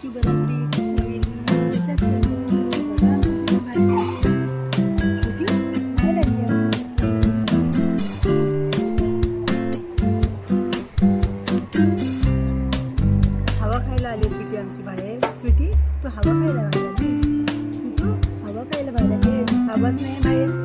शुभरात्री नवीन बघा आमची हवा खायला आली स्वीटी आमची बाहेर. स्वीटी तू हवा खायला आली स्वीटू हवा खायला बाहेर. हवाच नाही बाहेर.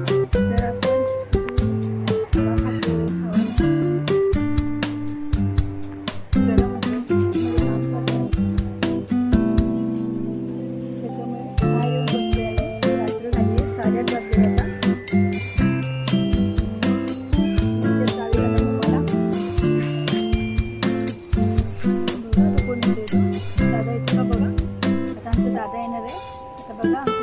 इथं बघा आता आमचं दादा येणार आहे इथं बघा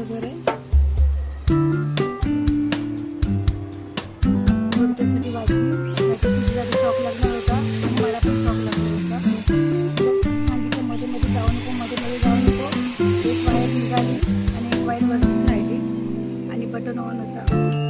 घालायचं भरेल त्यासाठी वाजली. जास्त शॉक लागला होता. मला पण शॉक लागला होता. सांगितलं मध्ये मध्ये जाऊ नको मध्ये मध्ये जाऊ नको. एक वायर निघाली आणि एक वायर वरती राहिली आणि बटन ऑन होता.